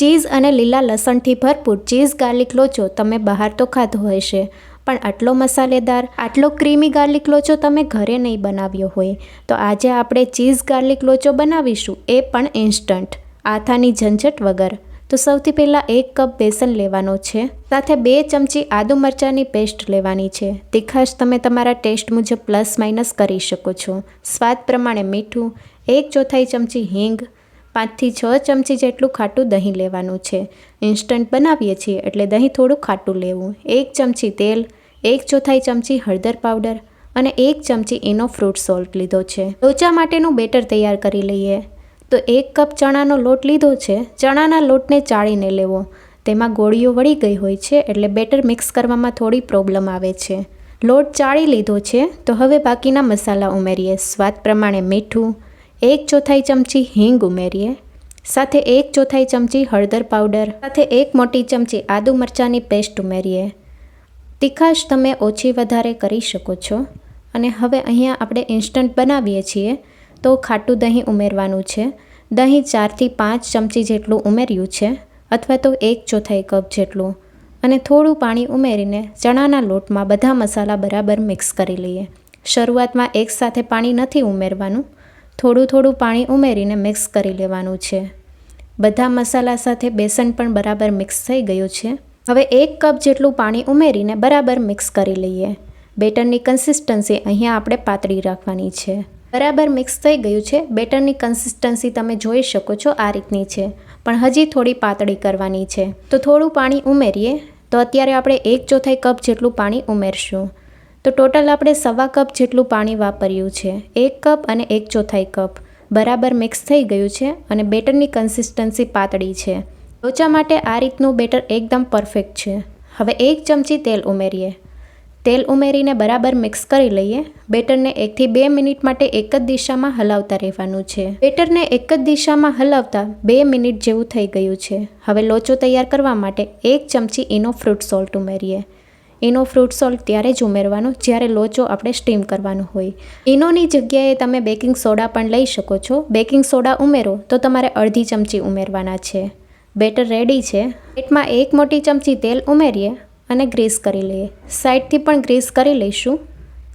Cheese અને લીલા લસણથી ભરપૂર ચીઝ ગાર્લિક લોચો તમે બહાર તો ખાધો હશે, પણ આટલો મસાલેદાર, આટલો ક્રીમી ગાર્લિક લોચો તમે ઘરે નહીં બનાવ્યો હોય. તો આજે આપણે ચીઝ ગાર્લિક લોચો બનાવીશું એ પણ ઇન્સ્ટન્ટ, આથાની ઝંઝટ વગર. તો સૌથી પહેલાં એક કપ બેસન લેવાનો છે, સાથે બે ચમચી આદુ મરચાંની પેસ્ટ લેવાની છે. તીખાશ તમે તમારા ટેસ્ટ મુજબ પ્લસ માઇનસ કરી શકો છો. સ્વાદ પ્રમાણે મીઠું, એક ચોથાઈ ચમચી હિંગ પાંચથી છ ચમચી જેટલું ખાટું દહીં લેવાનું છે. ઇન્સ્ટન્ટ બનાવીએ છીએ એટલે દહીં થોડું ખાટું લેવું. એક ચમચી તેલ, એક ચોથાઈ ચમચી હળદર પાવડર અને એક ચમચી એનો ફ્રૂટ સોલ્ટ લીધો છે. લોચા માટેનું બેટર તૈયાર કરી લઈએ. તો એક કપ ચણાનો લોટ લીધો છે. ચણાના લોટને ચાળીને લેવો. તેમાં ગોળીઓ વળી ગઈ હોય છે એટલે બેટર મિક્સ કરવામાં થોડી પ્રોબ્લેમ આવે છે. લોટ ચાળી લીધો છે. તો હવે બાકીના મસાલા ઉમેરીએ. સ્વાદ પ્રમાણે મીઠું એક ચોથાઈ ચમચી હિંગ ઉમેરીએ. સાથે એક ચોથાઈ ચમચી હળદર પાવડર. સાથે એક મોટી ચમચી આદુ મરચાંની પેસ્ટ ઉમેરીએ. તીખાશ તમે ઓછી વધારે કરી શકો છો. અને હવે અહીંયા આપણે ઇન્સ્ટન્ટ બનાવીએ છીએ. તો ખાટું દહીં ઉમેરવાનું છે. દહીં ચારથી પાંચ ચમચી જેટલું ઉમેર્યું છે. અથવા તો એક ચોથાઈ કપ જેટલું. અને થોડું પાણી ઉમેરીને ચણાના લોટમાં બધા મસાલા બરાબર મિક્સ કરી લઈએ. શરૂઆતમાં એકસાથે પાણી નથી ઉમેરવાનું. થોડું થોડું પાણી ઉમેરીને મિક્સ કરી લેવાનું છે. બધા મસાલા સાથે બેસન પણ બરાબર મિક્સ થઈ ગયું છે. હવે એક કપ જેટલું પાણી ઉમેરીને બરાબર મિક્સ કરી લઈએ. બેટરની કન્સિસ્ટન્સી અહીંયા આપણે પાતળી રાખવાની છે. બરાબર મિક્સ થઈ ગયું છે. બેટરની કન્સિસ્ટન્સી તમે જોઈ શકો છો આ રીતની છે. પણ હજી થોડી પાતળી કરવાની છે. તો થોડું પાણી ઉમેરીએ. તો અત્યારે આપણે એક ચોથાઈ કપ જેટલું પાણી ઉમેરશું. તો ટોટલ આપણે સવા કપ જેટલું પાણી વાપર્યું છે. એક કપ અને એક ચોથાઈ કપ. બરાબર મિક્સ થઈ ગયું છે અને બેટરની કન્સિસ્ટન્સી પાતળી છે. લોચા માટે આ રીતનું બેટર એકદમ પરફેક્ટ છે. હવે એક ચમચી તેલ ઉમેરીએ. તેલ ઉમેરીને બરાબર મિક્સ કરી લઈએ. બેટરને એકથી બે મિનિટ માટે એક જ દિશામાં હલાવતા રહેવાનું છે. બેટરને એક જ દિશામાં હલાવતા બે મિનિટ જેવું થઈ ગયું છે. હવે લોચો તૈયાર કરવા માટે એક ચમચી ઇનો ફ્રૂટ સોલ્ટ ઉમેરીએ. ઇનો ફ્રૂટ સોલ્ટ ત્યારે જ ઉમેરવાનો, જ્યારે લોચો આપણે સ્ટીમ કરવાનો હોય. ઇનોની જગ્યાએ તમે બેકિંગ સોડા પણ લઈ શકો છો. બેકિંગ સોડા ઉમેરો તો તમારે અડધી ચમચી ઉમેરવાના છે. બેટર રેડી છે. પ્લેટમાં એક મોટી ચમચી તેલ ઉમેરીએ અને ગ્રીસ કરી લઈએ. સાઈડથી પણ ગ્રીસ કરી લઈશું.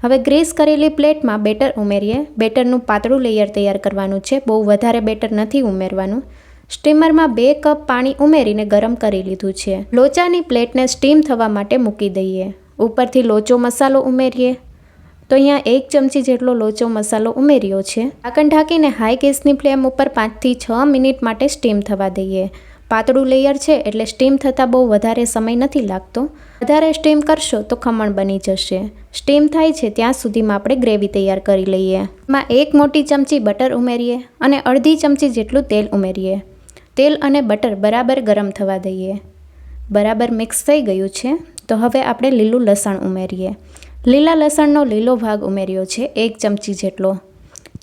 હવે ગ્રીસ કરેલી પ્લેટમાં બેટર ઉમેરીએ. બેટરનું પાતળું લેયર તૈયાર કરવાનું છે. બહુ વધારે બેટર નથી ઉમેરવાનું. સ્ટીમરમાં બે કપ પાણી ઉમેરીને ગરમ કરી લીધું છે. લોચાની પ્લેટને સ્ટીમ થવા માટે મૂકી દઈએ. ઉપરથી લોચો મસાલો ઉમેરીએ. તો અહીંયા એક ચમચી જેટલો લોચો મસાલો ઉમેર્યો છે. ઢાંકણ ઢાંકીને હાઈ ગેસની ફ્લેમ ઉપર પાંચથી છ મિનિટ માટે સ્ટીમ થવા દઈએ. પાતળું લેયર છે એટલે સ્ટીમ થતાં બહુ વધારે સમય નથી લાગતો. વધારે સ્ટીમ કરશો તો ખમણ બની જશે. સ્ટીમ થાય છે ત્યાં સુધીમાં આપણે ગ્રેવી તૈયાર કરી લઈએ. એમાં એક મોટી ચમચી બટર ઉમેરીએ અને અડધી ચમચી જેટલું તેલ ઉમેરીએ. તેલ અને બટર બરાબર ગરમ થવા દઈએ. બરાબર મિક્સ થઈ ગયું છે, તો હવે આપણે લીલું લસણ ઉમેરીએ. લીલા લસણનો લીલો ભાગ ઉમેર્યો છે, એક ચમચી જેટલો.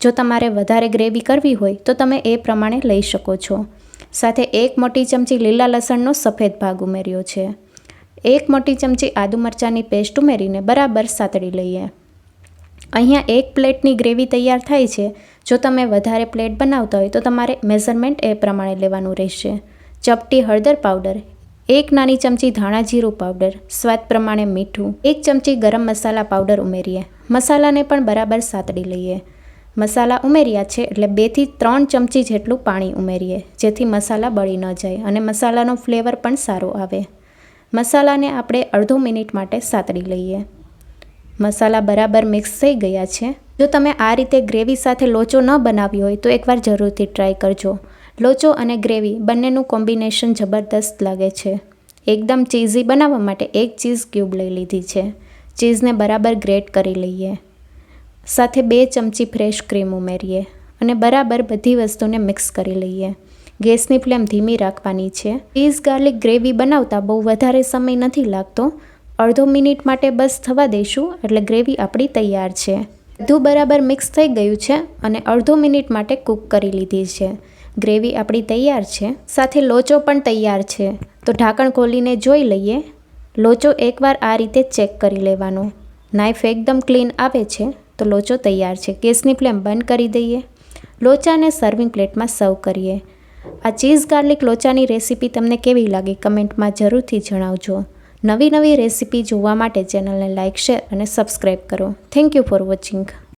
જો તમારે વધારે ગ્રેવી કરવી હોય, તો તમે એ પ્રમાણે લઈ શકો છો. સાથે એક મોટી ચમચી લીલા લસણનો સફેદ ભાગ ઉમેર્યો છે. એક મોટી ચમચી આદુ મરચાંની પેસ્ટ ઉમેરીને બરાબર સાતળી લઈએ. અહીંયા એક પ્લેટની ગ્રેવી તૈયાર થાય છે જો તમે વધારે પ્લેટ બનાવતા હોય તો તમારે મેઝરમેન્ટ એ પ્રમાણે લેવાનું રહેશે. ચપટી હળદર પાવડર, એક નાની ચમચી ધાણા જીરું પાવડર, સ્વાદ પ્રમાણે મીઠું, એક ચમચી ગરમ મસાલા પાવડર ઉમેરીએ. મસાલાને પણ બરાબર સાતડી લઈએ. મસાલા ઉમેર્યા છે એટલે બેથી ત્રણ ચમચી જેટલું પાણી ઉમેરીએ, જેથી મસાલા બળી ન જાય અને મસાલાનો ફ્લેવર પણ સારો આવે. મસાલાને આપણે અડધો મિનિટ માટે સાતડી લઈએ. મસાલા બરાબર મિક્સ થઈ ગયા છે. જો તમે આ રીતે ગ્રેવી સાથે લોચો ન બનાવ્યો હોય તો એકવાર જરૂરથી ટ્રાય કરજો. લોચો અને ગ્રેવી બંનેનું કોમ્બિનેશન જબરદસ્ત લાગે છે. એકદમ ચીઝી બનાવવા માટે એક ચીઝ ક્યુબ લઈ લીધી છે. ચીઝને બરાબર ગ્રેટ કરી લઈએ. સાથે બે ચમચી ફ્રેશ ક્રીમ ઉમેરીએ અને બરાબર બધી વસ્તુને મિક્સ કરી લઈએ. ગેસની ફ્લેમ ધીમી રાખવાની છે. ચીઝ ગાર્લિક ગ્રેવી બનાવતા બહુ વધારે સમય નથી લાગતો. અડધો મિનિટ માટે બસ થવા દઈશું એટલે ગ્રેવી આપણી તૈયાર છે. બધું બરાબર મિક્સ થઈ ગયું છે અને અડધો મિનિટ માટે કૂક કરી લીધી છે. ગ્રેવી આપણી તૈયાર છે, સાથે લોચો પણ તૈયાર છે. તો ઢાંકણ ખોલીને જોઈ લઈએ. લોચો એકવાર આ રીતે ચેક કરી લેવાનો. નાઇફ એકદમ ક્લીન આવે છે, તો લોચો તૈયાર છે. ગેસની ફ્લેમ બંધ કરી દઈએ. લોચાને સર્વિંગ પ્લેટમાં સર્વ કરીએ. આ ચીઝ ગાર્લિક લોચાની રેસીપી તમને કેવી લાગી કમેન્ટમાં જરૂરથી જણાવજો. નવી નવી રેસીપી જોવા માટે ચેનલને લાઇક શેર અને સબસ્ક્રાઈબ કરો. Thank you for watching